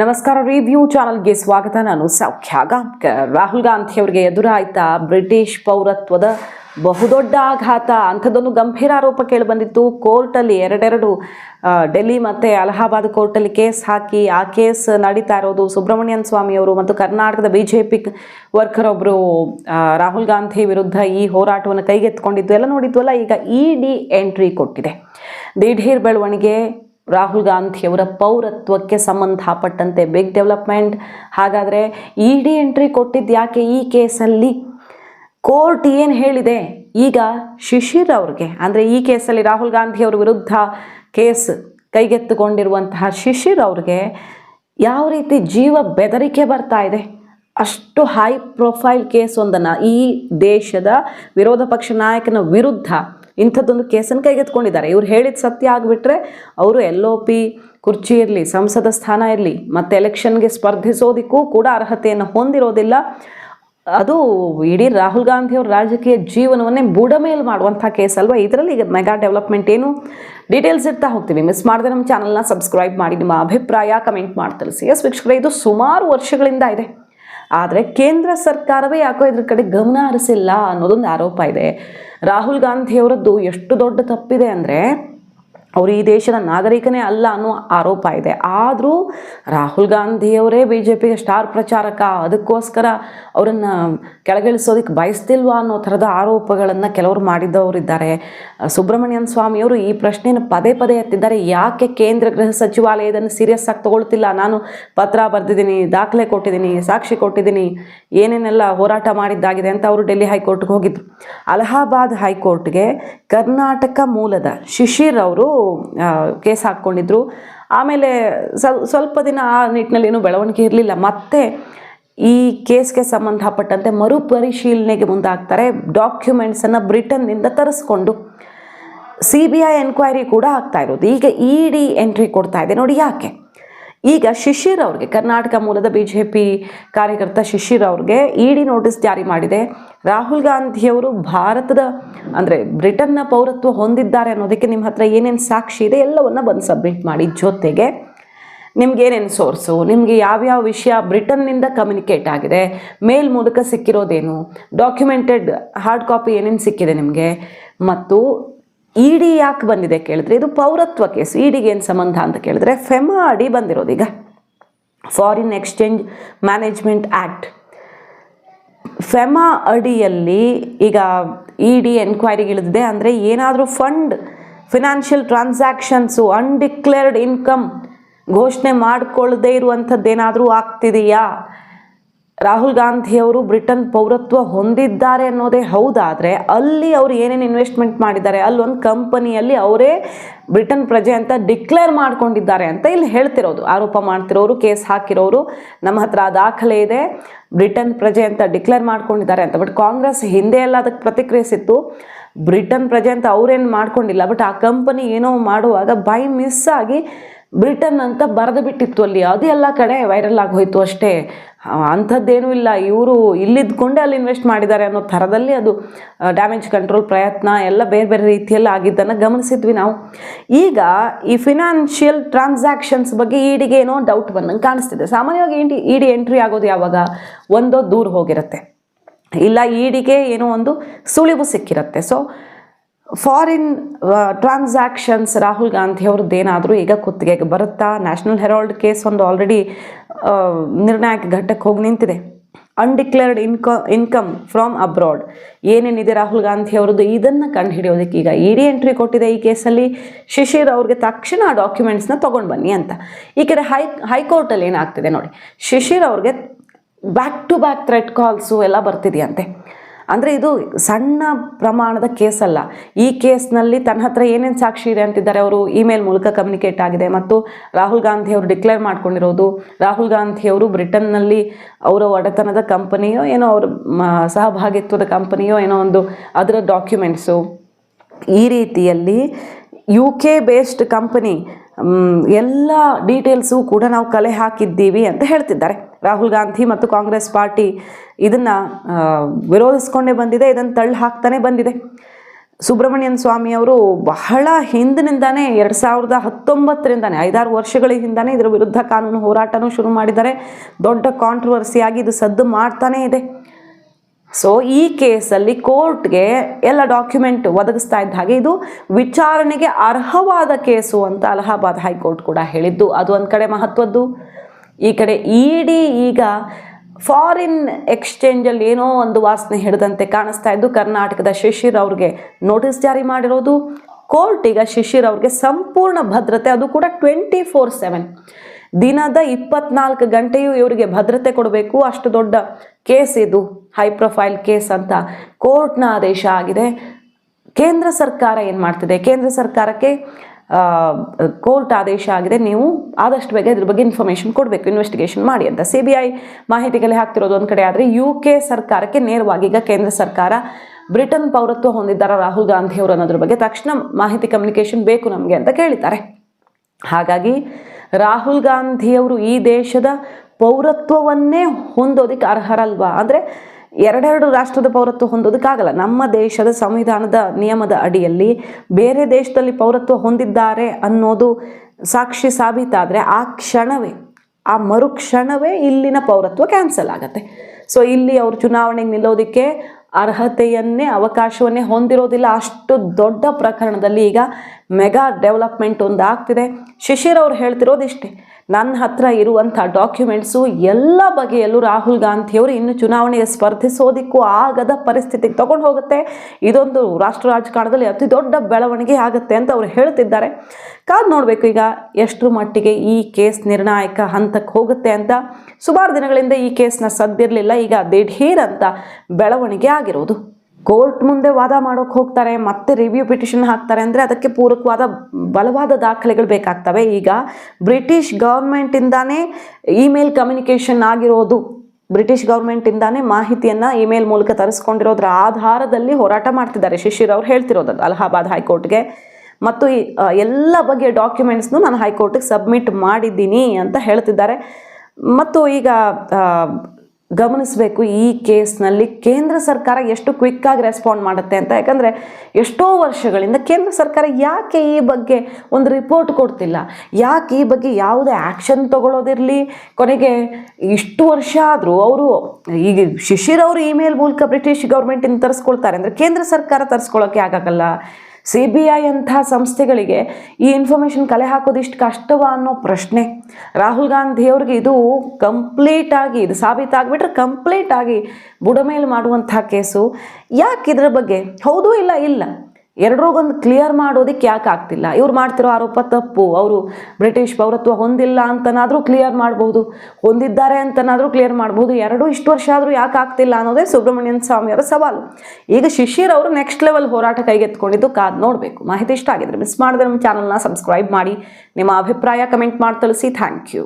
ನಮಸ್ಕಾರ ರಿವ್ಯೂ ಚಾನಲ್ಗೆ ಸ್ವಾಗತ. ನಾನು ಸೌಖ್ಯ ಗಾಂಬ್ಕರ್. ರಾಹುಲ್ ಗಾಂಧಿ ಅವರಿಗೆ ಎದುರಾಯ್ತಾ ಬ್ರಿಟಿಷ್ ಪೌರತ್ವದ ಬಹುದೊಡ್ಡ ಆಘಾತ. ಅಂಥದ್ದೊಂದು ಗಂಭೀರ ಆರೋಪ ಕೇಳಿಬಂದಿತ್ತು. ಕೋರ್ಟಲ್ಲಿ ಎರಡೆರಡು ಡೆಲ್ಲಿ ಮತ್ತು ಅಲಹಾಬಾದ್ ಕೋರ್ಟಲ್ಲಿ ಕೇಸ್ ಹಾಕಿ ಆ ಕೇಸ್ ನಡೀತಾ ಇರೋದು ಸುಬ್ರಹ್ಮಣ್ಯನ್ ಸ್ವಾಮಿ ಅವರು ಮತ್ತು ಕರ್ನಾಟಕದ ಬಿ ಜೆ ಪಿ ವರ್ಕರ್ ಒಬ್ಬರು ರಾಹುಲ್ ಗಾಂಧಿ ವಿರುದ್ಧ ಈ ಹೋರಾಟವನ್ನು ಕೈಗೆತ್ತಿಕೊಂಡಿದ್ದು. ಎಲ್ಲ ನೋಡಿದ್ವಲ್ಲ, ಈಗ ಇ ಡಿ ಎಂಟ್ರಿ ಕೊಟ್ಟಿದೆ. ದಿಢೀರ್ ಬೆಳವಣಿಗೆ ರಾಹುಲ್ ಗಾಂಧಿಯವರ ಪೌರತ್ವಕ್ಕೆ ಸಂಬಂಧಪಟ್ಟಂತೆ ಬಿಗ್ ಡೆವಲಪ್ಮೆಂಟ್ ಹಾಗಾದರೆ ಇ ಡಿ ಎಂಟ್ರಿ ಕೊಟ್ಟಿದ್ದು ಯಾಕೆ ಈ ಕೇಸಲ್ಲಿ? ಕೋರ್ಟ್ ಏನು ಹೇಳಿದೆ? ಈಗ ಶಿಶಿರ್ ಅವ್ರಿಗೆ, ಅಂದರೆ ಈ ಕೇಸಲ್ಲಿ ರಾಹುಲ್ ಗಾಂಧಿಯವ್ರ ವಿರುದ್ಧ ಕೇಸ್ ಕೈಗೆತ್ತಿಕೊಂಡಿರುವಂತಹ ಶಿಶಿರ್ ಅವ್ರಿಗೆ ಯಾವ ರೀತಿ ಜೀವ ಬೆದರಿಕೆ ಬರ್ತಾ ಇದೆ? ಅಷ್ಟು ಹೈ ಪ್ರೊಫೈಲ್ ಕೇಸ್ ಒಂದನ್ನು ಈ ದೇಶದ ವಿರೋಧ ಪಕ್ಷ ನಾಯಕನ ವಿರುದ್ಧ ಇಂಥದ್ದೊಂದು ಕೇಸನ್ನು ಕೈಗೆತ್ಕೊಂಡಿದ್ದಾರೆ ಇವ್ರು ಹೇಳಿದ ಸತ್ಯ ಆಗಿಬಿಟ್ರೆ ಅವರು ಎಲ್ ಒ ಪಿ ಕುರ್ಚಿ ಇರಲಿ, ಸಂಸದ ಸ್ಥಾನ ಇರಲಿ, ಮತ್ತು ಎಲೆಕ್ಷನ್ಗೆ ಸ್ಪರ್ಧಿಸೋದಕ್ಕೂ ಕೂಡ ಅರ್ಹತೆಯನ್ನು ಹೊಂದಿರೋದಿಲ್ಲ. ಅದು ಇಡೀ ರಾಹುಲ್ ಗಾಂಧಿ ಅವ್ರ ರಾಜಕೀಯ ಜೀವನವನ್ನೇ ಬುಡಮೇಲು ಮಾಡುವಂಥ ಕೇಸ್ ಅಲ್ವಾ? ಇದರಲ್ಲಿ ಈಗ ಮೆಗಾ ಡೆವಲಪ್ಮೆಂಟ್ ಏನು? ಡೀಟೇಲ್ಸ್ ಇರ್ತಾ ಹೋಗ್ತೀವಿ. ಮಿಸ್ ಮಾಡದೆ ನಮ್ಮ ಚಾನಲ್ನ ಸಬ್ಸ್ಕ್ರೈಬ್ ಮಾಡಿ, ನಿಮ್ಮ ಅಭಿಪ್ರಾಯ ಕಮೆಂಟ್ ಮಾಡಿ ತಿಳಿಸಿ. ಎಸ್ ವೀಕ್ಷಕರೇ, ಇದು ಸುಮಾರು ವರ್ಷಗಳಿಂದ ಇದೆ. ಆದರೆ ಕೇಂದ್ರ ಸರ್ಕಾರವೇ ಯಾಕೋ ಇದ್ರ ಕಡೆ ಗಮನ ಹರಿಸಿಲ್ಲ ಅನ್ನೋದೊಂದು ಆರೋಪ ಇದೆ. ರಾಹುಲ್ ಗಾಂಧಿಯವರದ್ದು ಎಷ್ಟು ದೊಡ್ಡ ತಪ್ಪಿದೆ ಅಂದರೆ ಅವರು ಈ ದೇಶದ ನಾಗರಿಕನೇ ಅಲ್ಲ ಅನ್ನೋ ಆರೋಪ ಇದೆ. ಆದರೂ ರಾಹುಲ್ ಗಾಂಧಿಯವರೇ ಬಿ ಜೆ ಪಿಗೆ ಸ್ಟಾರ್ ಪ್ರಚಾರಕ, ಅದಕ್ಕೋಸ್ಕರ ಅವರನ್ನು ಕೆಳಗಿಳಿಸೋದಕ್ಕೆ ಬಯಸ್ತಿಲ್ವಾ ಅನ್ನೋ ಥರದ ಆರೋಪಗಳನ್ನು ಕೆಲವರು ಮಾಡಿದ್ದವರಿದ್ದಾರೆ ಸುಬ್ರಹ್ಮಣ್ಯನ್ ಸ್ವಾಮಿಯವರು ಈ ಪ್ರಶ್ನೆಯನ್ನು ಪದೇ ಪದೇ ಎತ್ತಿದ್ದಾರೆ. ಯಾಕೆ ಕೇಂದ್ರ ಗೃಹ ಸಚಿವಾಲಯ ಇದನ್ನು ಸೀರಿಯಸ್ ಆಗಿ ತಗೊಳ್ತಿಲ್ಲ? ನಾನು ಪತ್ರ ಬರೆದಿದ್ದೀನಿ, ದಾಖಲೆ ಕೊಟ್ಟಿದ್ದೀನಿ, ಸಾಕ್ಷಿ ಕೊಟ್ಟಿದ್ದೀನಿ, ಏನೇನೆಲ್ಲ ಹೋರಾಟ ಮಾಡಿದ್ದಾಗಿದೆ ಅಂತ ಅವರು ಡೆಲ್ಲಿ ಹೈಕೋರ್ಟ್ಗೆ ಹೋಗಿದ್ರು. ಅಲಹಾಬಾದ್ ಹೈಕೋರ್ಟ್ಗೆ ಕರ್ನಾಟಕ ಮೂಲದ ಶಿಶಿರ್ ಅವರು ಕೇಸ್ ಹಾಕ್ಕೊಂಡಿದ್ರು. ಆಮೇಲೆ ಸ್ವಲ್ ಸ್ವಲ್ಪ ದಿನ ಆ ನಿಟ್ಟಿನಲ್ಲಿ ಏನೂ ಬೆಳವಣಿಗೆ ಇರಲಿಲ್ಲ. ಮತ್ತೆ ಈ ಕೇಸ್ಗೆ ಸಂಬಂಧಪಟ್ಟಂತೆ ಮರುಪರಿಶೀಲನೆಗೆ ಮುಂದಾಗ್ತಾರೆ ಡಾಕ್ಯುಮೆಂಟ್ಸನ್ನು ಬ್ರಿಟನ್ನಿಂದ ತರಿಸ್ಕೊಂಡು. ಸಿ ಬಿ ಐ ಎನ್ಕ್ವೈರಿ ಕೂಡ ಆಗ್ತಾ ಇರೋದು. ಈಗ ಇ ಡಿ ಎಂಟ್ರಿ ಕೊಡ್ತಾ ಇದೆ. ನೋಡಿ ಯಾಕೆ? ಈಗ ಶಿಶಿರ್ ಅವ್ರಿಗೆ, ಕರ್ನಾಟಕ ಮೂಲದ ಬಿ ಜೆ ಪಿ ಕಾರ್ಯಕರ್ತ ಶಿಶಿರ್ ಅವ್ರಿಗೆ ಇಡಿ ನೋಟಿಸ್ ಜಾರಿ ಮಾಡಿದೆ. ರಾಹುಲ್ ಗಾಂಧಿಯವರು ಭಾರತದ, ಅಂದರೆ ಬ್ರಿಟನ್ನ ಪೌರತ್ವ ಹೊಂದಿದ್ದಾರೆ ಅನ್ನೋದಕ್ಕೆ ನಿಮ್ಮ ಹತ್ರ ಏನೇನು ಸಾಕ್ಷಿ ಇದೆ ಎಲ್ಲವನ್ನು ಬಂದು ಸಬ್ಮಿಟ್ ಮಾಡಿ ಜೊತೆಗೆ. ನಿಮ್ಗೆ ಏನೇನು ಸೋರ್ಸು ನಿಮಗೆ ಯಾವ್ಯಾವ ವಿಷಯ ಬ್ರಿಟನ್ನಿಂದ ಕಮ್ಯುನಿಕೇಟ್ ಆಗಿದೆ? ಮೇಲ್ ಮೂಲಕ ಸಿಕ್ಕಿರೋದೇನು? ಡಾಕ್ಯುಮೆಂಟೆಡ್ ಹಾರ್ಡ್ ಕಾಪಿ ಏನೇನು ಸಿಕ್ಕಿದೆ ನಿಮಗೆ? ಮತ್ತು ಇ ಡಿ ಯಾಕೆ ಬಂದಿದೆ ಕೇಳಿದ್ರೆ, ಇದು ಪೌರತ್ವ ಕೇಸು ಇ ಏನು ಸಂಬಂಧ ಅಂತ ಕೇಳಿದ್ರೆ, ಫೆಮಾ ಅಡಿ ಬಂದಿರೋದು ಈಗ. Foreign exchange management act FEMA ಅಡಿಯಲ್ಲಿ ಈಗ ಇ ಡಿ ಎನ್ಕ್ವೈರಿಗಿಳಿದಿದೆ ಅಂದರೆ ಏನಾದರೂ fund financial transactions undeclared income ಘೋಷಣೆ ಮಾಡಿಕೊಳ್ಳದೇ ಇರುವಂಥದ್ದೇನಾದರೂ ಆಗ್ತಿದೆಯಾ? ರಾಹುಲ್ ಗಾಂಧಿಯವರು ಬ್ರಿಟನ್ ಪೌರತ್ವ ಹೊಂದಿದ್ದಾರೆ ಅನ್ನೋದೇ ಹೌದಾದರೆ ಅಲ್ಲಿ ಅವರು ಏನೇನು ಇನ್ವೆಸ್ಟ್ಮೆಂಟ್ ಮಾಡಿದ್ದಾರೆ ಅಲ್ಲೊಂದು ಕಂಪನಿಯಲ್ಲಿ ಅವರೇ ಬ್ರಿಟನ್ ಪ್ರಜೆ ಅಂತ ಡಿಕ್ಲೇರ್ ಮಾಡ್ಕೊಂಡಿದ್ದಾರೆ ಅಂತ ಇಲ್ಲಿ ಹೇಳ್ತಿರೋದು. ಆರೋಪ ಮಾಡ್ತಿರೋರು ಕೇಸ್ ಹಾಕಿರೋರು, ನಮ್ಮ ಹತ್ರ ದಾಖಲೆ ಇದೆ, ಬ್ರಿಟನ್ ಪ್ರಜೆ ಅಂತ ಡಿಕ್ಲೇರ್ ಮಾಡ್ಕೊಂಡಿದ್ದಾರೆ ಅಂತ. ಬಟ್ ಕಾಂಗ್ರೆಸ್ ಹಿಂದೆ ಎಲ್ಲ ಅದಕ್ಕೆ ಪ್ರತಿಕ್ರಿಯಿಸಿತ್ತು, ಬ್ರಿಟನ್ ಪ್ರಜೆ ಅಂತ ಅವ್ರೇನು ಮಾಡ್ಕೊಂಡಿಲ್ಲ. ಬಟ್ ಆ ಕಂಪನಿ ಏನೋ ಮಾಡುವಾಗ ಬೈ ಮಿಸ್ ಆಗಿ ಬ್ರಿಟನ್ ಅಂತ ಬರೆದು ಬಿಟ್ಟಿತ್ತು ಅಲ್ಲಿ. ಅದು ಎಲ್ಲ ಕಡೆ ವೈರಲ್ ಆಗಿ ಹೋಯ್ತು ಅಷ್ಟೇ. ಅಂಥದ್ದೇನೂ ಇಲ್ಲ. ಇವರು ಇಲ್ಲಿದ್ಕೊಂಡೇ ಅಲ್ಲಿ ಇನ್ವೆಸ್ಟ್ ಮಾಡಿದ್ದಾರೆ ಅನ್ನೋ ಥರದಲ್ಲಿ ಅದು ಡ್ಯಾಮೇಜ್ ಕಂಟ್ರೋಲ್ ಪ್ರಯತ್ನ ಎಲ್ಲ ಬೇರೆ ಬೇರೆ ರೀತಿಯಲ್ಲಿ ಆಗಿದ್ದನ್ನು ಗಮನಿಸಿದ್ವಿ ನಾವು. ಈಗ ಈ ಫಿನಾನ್ಷಿಯಲ್ ಟ್ರಾನ್ಸಾಕ್ಷನ್ಸ್ ಬಗ್ಗೆ ಈಡಿಗೆ ಏನೋ ಡೌಟ್ ಬಂದಂಗೆ ಕಾಣಿಸ್ತಿದೆ. ಸಾಮಾನ್ಯವಾಗಿ ಇಡಿ ಇಡಿ ಎಂಟ್ರಿ ಆಗೋದು ಯಾವಾಗ? ಒಂದೋ ದೂರ ಹೋಗಿರುತ್ತೆ. ಇಲ್ಲ ಈಡಿಗೆ ಏನೋ ಒಂದು ಸುಳಿವು ಸಿಕ್ಕಿರುತ್ತೆ. So foreign transactions Rahul Gandhi ಅವ್ರದ್ದೇನಾದರೂ ಈಗ ಕುತ್ತಿಗೆಗೆ ಬರುತ್ತಾ? ನ್ಯಾಷನಲ್ ಹೆರಾಲ್ಡ್ ಕೇಸ್ ಒಂದು ಆಲ್ರೆಡಿ ನಿರ್ಣಾಯಕ ಘಟ್ಟಕ್ಕೆ ಹೋಗಿ ನಿಂತಿದೆ. ಅನ್ಡಿಕ್ಲೇರ್ಡ್ ಇನ್ಕ ಇನ್ಕಮ್ ಫ್ರಾಮ್ ಅಬ್ರಾಡ್ ಏನೇನಿದೆ ರಾಹುಲ್ ಗಾಂಧಿ ಅವರದ್ದು? ಇದನ್ನು ಕಂಡುಹಿಡಿಯೋದಕ್ಕೆ ಈಗ ಇ ಡಿ ಎಂಟ್ರಿ ಕೊಟ್ಟಿದೆ ಈ ಕೇಸಲ್ಲಿ. ಶಿಶಿರ್ ಅವ್ರಿಗೆ ತಕ್ಷಣ ಆ ಡಾಕ್ಯುಮೆಂಟ್ಸ್ನ ತೊಗೊಂಡು ಬನ್ನಿ ಅಂತ. ಈ ಕಡೆ ಹೈ, ಹೈಕೋರ್ಟಲ್ಲಿ ಏನಾಗ್ತಿದೆ ನೋಡಿ. ಶಿಶಿರ್ ಅವ್ರಿಗೆ back to back threat calls ಎಲ್ಲ ಬರ್ತಿದೆಯಂತೆ. ಅಂದರೆ ಇದು ಸಣ್ಣ ಪ್ರಮಾಣದ ಕೇಸ್ ಅಲ್ಲ. ಈ ಕೇಸ್ನಲ್ಲಿ ತನ್ನ ಹತ್ರ ಏನೇನು ಸಾಕ್ಷಿ ಇದೆ ಅಂತಿದ್ದಾರೆ ಅವರು, ಇಮೇಲ್ ಮೂಲಕ ಕಮ್ಯುನಿಕೇಟ್ ಆಗಿದೆ. ಮತ್ತು ರಾಹುಲ್ ಗಾಂಧಿ ಅವರು ಡಿಕ್ಲೇರ್ ಮಾಡ್ಕೊಂಡಿರೋದು, ರಾಹುಲ್ ಗಾಂಧಿ ಅವರು ಬ್ರಿಟನ್ನಲ್ಲಿ ಅವರ ಒಡೆತನದ ಕಂಪನಿಯೋ ಏನೋ ಅವ್ರ ಸಹಭಾಗಿತ್ವದ ಕಂಪನಿಯೋ ಏನೋ ಒಂದು ಅದರ ಡಾಕ್ಯುಮೆಂಟ್ಸು ಈ ರೀತಿಯಲ್ಲಿ ಯು ಕೆ ಬೇಸ್ಡ್ ಕಂಪನಿ ಎಲ್ಲ ಡೀಟೇಲ್ಸು ಕೂಡ ನಾವು ಕಲೆ ಹಾಕಿದ್ದೀವಿ ಅಂತ ಹೇಳ್ತಿದ್ದಾರೆ. ರಾಹುಲ್ ಗಾಂಧಿ ಮತ್ತು ಕಾಂಗ್ರೆಸ್ ಪಾರ್ಟಿ ಇದನ್ನು ವಿರೋಧಿಸ್ಕೊಂಡೇ ಬಂದಿದೆ, ಇದನ್ನು ತಳ್ಳು ಹಾಕ್ತಾನೆ ಬಂದಿದೆ. ಸುಬ್ರಹ್ಮಣ್ಯನ್ ಸ್ವಾಮಿ ಅವರು ಬಹಳ ಹಿಂದಿನಿಂದಾನೇ, ಎರಡು ಸಾವಿರದ ಹತ್ತೊಂಬತ್ತರಿಂದಾನೇ, ಐದಾರು ವರ್ಷಗಳ ಹಿಂದಾನೇ ಇದರ ವಿರುದ್ಧ ಕಾನೂನು ಹೋರಾಟನೂ ಶುರು ಮಾಡಿದ್ದಾರೆ. ದೊಡ್ಡ ಕಾಂಟ್ರವರ್ಸಿಯಾಗಿ ಇದು ಸದ್ದು ಮಾಡ್ತಾನೇ ಇದೆ. ಸೊ ಈ ಕೇಸಲ್ಲಿ ಕೋರ್ಟ್ಗೆ ಎಲ್ಲ ಡಾಕ್ಯುಮೆಂಟ್ ಒದಗಿಸ್ತಾ ಇದ್ದ ಹಾಗೆ ಇದು ವಿಚಾರಣೆಗೆ ಅರ್ಹವಾದ ಕೇಸು ಅಂತ ಅಲಹಾಬಾದ್ ಹೈಕೋರ್ಟ್ ಕೂಡ ಹೇಳಿದ್ದು. ಅದು ಒಂದು ಕಡೆ ಮಹತ್ವದ್ದು. ಈ ಕಡೆ ಇಡಿ ಈಗ ಫಾರಿನ್ ಎಕ್ಸ್ಚೇಂಜಲ್ಲಿ ಏನೋ ಒಂದು ವಾಸನೆ ಹಿಡಿದಂತೆ ಕಾಣಿಸ್ತಾ ಇದ್ದು, ಕರ್ನಾಟಕದ ಶಿಶಿರ್ ಅವ್ರಿಗೆ ನೋಟಿಸ್ ಜಾರಿ ಮಾಡಿರೋದು. ಕೋರ್ಟ್ ಈಗ ಶಿಶಿರ್ ಅವ್ರಿಗೆ ಸಂಪೂರ್ಣ ಭದ್ರತೆ, ಅದು ಕೂಡ ಟ್ವೆಂಟಿ ಫೋರ್ ಸೆವೆನ್ ದಿನದ ಇಪ್ಪತ್ನಾಲ್ಕು ಗಂಟೆಯೂ ಇವರಿಗೆ ಭದ್ರತೆ ಕೊಡಬೇಕು. ಅಷ್ಟು ದೊಡ್ಡ ಕೇಸ್ ಇದು ಹೈ ಪ್ರೊಫೈಲ್ ಕೇಸ್ ಅಂತ ಕೋರ್ಟ್ನ ಆದೇಶ ಆಗಿದೆ. ಕೇಂದ್ರ ಸರ್ಕಾರ ಏನು ಮಾಡ್ತಿದೆ? ಕೇಂದ್ರ ಸರ್ಕಾರಕ್ಕೆ ಕೋರ್ಟ್ ಆದೇಶ ಆಗಿದೆ. ನೀವು ಆದಷ್ಟು ಬೇಗ ಇದ್ರ ಬಗ್ಗೆ ಇನ್ಫಾರ್ಮೇಷನ್ ಕೊಡಬೇಕು ಇನ್ವೆಸ್ಟಿಗೇಷನ್ ಮಾಡಿ ಅಂತ. ಸಿ ಬಿ ಐ ಮಾಹಿತಿಗಳಲ್ಲಿ ಹಾಕ್ತಿರೋದು ಒಂದು ಕಡೆ ಆದರೆ ಯು ಕೆ ಸರ್ಕಾರಕ್ಕೆ ನೇರವಾಗಿ ಈಗ ಕೇಂದ್ರ ಸರ್ಕಾರ ಬ್ರಿಟನ್ ಪೌರತ್ವ ಹೊಂದಿದ್ದಾರೆ ರಾಹುಲ್ ಗಾಂಧಿ ಅವರು ಅನ್ನೋದ್ರ ಬಗ್ಗೆ ತಕ್ಷಣ ಮಾಹಿತಿ ಕಮ್ಯುನಿಕೇಷನ್ ಬೇಕು ನಮಗೆ ಅಂತ ಕೇಳಿದ್ದಾರೆ. ಹಾಗಾಗಿ ರಾಹುಲ್ ಗಾಂಧಿಯವರು ಈ ದೇಶದ ಪೌರತ್ವವನ್ನೇ ಹೊಂದೋದಕ್ಕೆ ಅರ್ಹರಲ್ವಾ? ಅಂದರೆ ಎರಡೆರಡು ರಾಷ್ಟ್ರದ ಪೌರತ್ವ ಹೊಂದೋದಕ್ಕಾಗಲ್ಲ. ನಮ್ಮ ದೇಶದ ಸಂವಿಧಾನದ ನಿಯಮದ ಅಡಿಯಲ್ಲಿ ಬೇರೆ ದೇಶದಲ್ಲಿ ಪೌರತ್ವ ಹೊಂದಿದ್ದಾರೆ ಅನ್ನೋದು ಸಾಕ್ಷಿ ಸಾಬೀತಾದರೆ ಆ ಕ್ಷಣವೇ, ಆ ಮರುಕ್ಷಣವೇ ಇಲ್ಲಿನ ಪೌರತ್ವ ಕ್ಯಾನ್ಸಲ್ ಆಗುತ್ತೆ. ಸೊ ಇಲ್ಲಿ ಅವರು ಚುನಾವಣೆಗೆ ನಿಲ್ಲೋದಕ್ಕೆ ಅರ್ಹತೆಯನ್ನೇ, ಅವಕಾಶವನ್ನೇ ಹೊಂದಿರೋದಿಲ್ಲ. ಅಷ್ಟು ದೊಡ್ಡ ಪ್ರಕರಣದಲ್ಲಿ ಈಗ ಮೆಗಾ ಡೆವಲಪ್ಮೆಂಟ್ ಒಂದು ಆಗ್ತಿದೆ. ಶಿಶಿರ್ ಅವ್ರು ಹೇಳ್ತಿರೋದಿಷ್ಟೇ ನನ್ನ ಹತ್ರ ಇರುವಂಥ ಡಾಕ್ಯುಮೆಂಟ್ಸು ಎಲ್ಲ ಬಗೆಯಲ್ಲೂ ರಾಹುಲ್ ಗಾಂಧಿಯವರು ಇನ್ನು ಚುನಾವಣೆಗೆ ಸ್ಪರ್ಧಿಸೋದಕ್ಕೂ ಆಗದ ಪರಿಸ್ಥಿತಿಗೆ ತಗೊಂಡು ಹೋಗುತ್ತೆ. ಇದೊಂದು ರಾಷ್ಟ್ರ ರಾಜಕಾರಣದಲ್ಲಿ ಅತಿ ದೊಡ್ಡ ಬೆಳವಣಿಗೆ ಆಗುತ್ತೆ ಅಂತ ಅವ್ರು ಹೇಳ್ತಿದ್ದಾರೆ. ಕಾದು ನೋಡಬೇಕು ಈಗ ಎಷ್ಟರ ಮಟ್ಟಿಗೆ ಈ ಕೇಸ್ ನಿರ್ಣಾಯಕ ಹಂತಕ್ಕೆ ಹೋಗುತ್ತೆ ಅಂತ. ಸುಮಾರು ದಿನಗಳಿಂದ ಈ ಕೇಸ್ನ ಸದ್ದಿರಲಿಲ್ಲ, ಈಗ ದಿಢೀರ್ ಅಂತ ಬೆಳವಣಿಗೆ ಆಗಿರೋದು. ಕೋರ್ಟ್ ಮುಂದೆ ವಾದ ಮಾಡೋಕೆ ಹೋಗ್ತಾರೆ, ಮತ್ತೆ ರಿವ್ಯೂ ಪಿಟಿಷನ್ ಹಾಕ್ತಾರೆ ಅಂದರೆ ಅದಕ್ಕೆ ಪೂರಕವಾದ ಬಲವಾದ ದಾಖಲೆಗಳು ಬೇಕಾಗ್ತವೆ. ಈಗ ಬ್ರಿಟಿಷ್ ಗೌರ್ಮೆಂಟಿಂದಾನೇ ಇಮೇಲ್ ಕಮ್ಯುನಿಕೇಷನ್ ಆಗಿರೋದು. ಬ್ರಿಟಿಷ್ ಗೌರ್ಮೆಂಟಿಂದಾನೇ ಮಾಹಿತಿಯನ್ನು ಇಮೇಲ್ ಮೂಲಕ ತರಿಸ್ಕೊಂಡಿರೋದ್ರ ಆಧಾರದಲ್ಲಿ ಹೋರಾಟ ಮಾಡ್ತಿದ್ದಾರೆ. ಶಿಶಿರ್ ಅವರು ಹೇಳ್ತಿರೋದು ಅಲಹಾಬಾದ್ ಹೈಕೋರ್ಟ್ಗೆ. ಮತ್ತು ಈ ಎಲ್ಲ ಬಗೆಯ ಡಾಕ್ಯುಮೆಂಟ್ಸ್ನು ನಾನು ಹೈಕೋರ್ಟಿಗೆ ಸಬ್ಮಿಟ್ ಮಾಡಿದ್ದೀನಿ ಅಂತ ಹೇಳ್ತಿದ್ದಾರೆ. ಮತ್ತು ಈಗ ಗಮನಿಸಬೇಕು ಈ ಕೇಸ್ನಲ್ಲಿ ಕೇಂದ್ರ ಸರ್ಕಾರ ಎಷ್ಟು ಕ್ವಿಕ್ಕಾಗಿ ರೆಸ್ಪಾಂಡ್ ಮಾಡುತ್ತೆ ಅಂತ. ಯಾಕಂದರೆ ಎಷ್ಟೋ ವರ್ಷಗಳಿಂದ ಕೇಂದ್ರ ಸರ್ಕಾರ ಯಾಕೆ ಈ ಬಗ್ಗೆ ಒಂದು ರಿಪೋರ್ಟ್ ಕೊಡ್ತಿಲ್ಲ? ಯಾಕೆ ಈ ಬಗ್ಗೆ ಯಾವುದೇ ಆ್ಯಕ್ಷನ್ ತಗೊಳ್ಳೋದಿರಲಿ ಕೊನೆಗೆ ಇಷ್ಟು ವರ್ಷ ಆದರೂ ಅವರು ಈಗ ಶಿಶಿರ್ ಅವರು ಇಮೇಲ್ ಮೂಲಕ ಬ್ರಿಟಿಷ್ ಗೌರ್ಮೆಂಟಿಂದ ತರಿಸ್ಕೊಳ್ತಾರೆ. ಅಂದರೆ ಕೇಂದ್ರ ಸರ್ಕಾರ ತರಿಸ್ಕೊಳ್ಳೋಕೆ ಆಗೋಕ್ಕಲ್ಲ ಸಿ ಬಿ ಐ ಅಂತಹ ಸಂಸ್ಥೆಗಳಿಗೆ ಈ ಇನ್ಫಾರ್ಮೇಷನ್ ಕಲೆ ಹಾಕೋದು ಇಷ್ಟು ಕಷ್ಟವಾ ಅನ್ನೋ ಪ್ರಶ್ನೆ. ರಾಹುಲ್ ಗಾಂಧಿಯವ್ರಿಗೆ ಇದು ಕಂಪ್ಲೀಟ್ ಆಗಿ, ಇದು ಸಾಬೀತಾಗ್ಬಿಟ್ರೆ ಕಂಪ್ಲೀಟ್ ಆಗಿ ಬುಡಮೇಲು ಮಾಡುವಂತಹ ಕೇಸು. ಯಾಕೆ ಇದ್ರ ಬಗ್ಗೆ? ಹೌದು ಇಲ್ಲ ಇಲ್ಲ. ಎರಡರಿಗೊಂದು ಕ್ಲಿಯರ್ ಮಾಡೋದಕ್ಕೆ ಯಾಕೆ ಆಗ್ತಿಲ್ಲ? ಇವ್ರು ಮಾಡ್ತಿರೋ ಆರೋಪ ತಪ್ಪು. ಅವರು ಬ್ರಿಟಿಷ್ ಪೌರತ್ವ ಹೊಂದಿಲ್ಲ ಅಂತನಾದರೂ ಕ್ಲಿಯರ್ ಮಾಡ್ಬೋದು. ಹೊಂದಿದ್ದಾರೆ ಅಂತನಾದರೂ ಕ್ಲಿಯರ್ ಮಾಡ್ಬೋದು. ಎರಡೂ ಇಷ್ಟು ವರ್ಷ ಆದರೂ ಯಾಕೆ ಆಗ್ತಿಲ್ಲ ಅನ್ನೋದೇ ಸುಬ್ರಹ್ಮಣ್ಯನ್ ಸ್ವಾಮಿಯವರ ಸವಾಲು. ಈಗ ಶಿಶಿರ್ ಅವರು ನೆಕ್ಸ್ಟ್ ಲೆವೆಲ್ ಹೋರಾಟ ಕೈಗೆತ್ಕೊಂಡಿದ್ದು ಕಾದ್ ನೋಡಬೇಕು. ಮಾಹಿತಿ ಇಷ್ಟ ಆಗಿದ್ರೆ ಮಿಸ್ ಮಾಡಿದ್ರೆ ನಮ್ಮ ಚಾನಲ್ನ ಸಬ್ಸ್ಕ್ರೈಬ್ ಮಾಡಿ. ನಿಮ್ಮ ಅಭಿಪ್ರಾಯ ಕಮೆಂಟ್ ಮಾಡಿ ತಿಳಿಸಿ ಥ್ಯಾಂಕ್ ಯು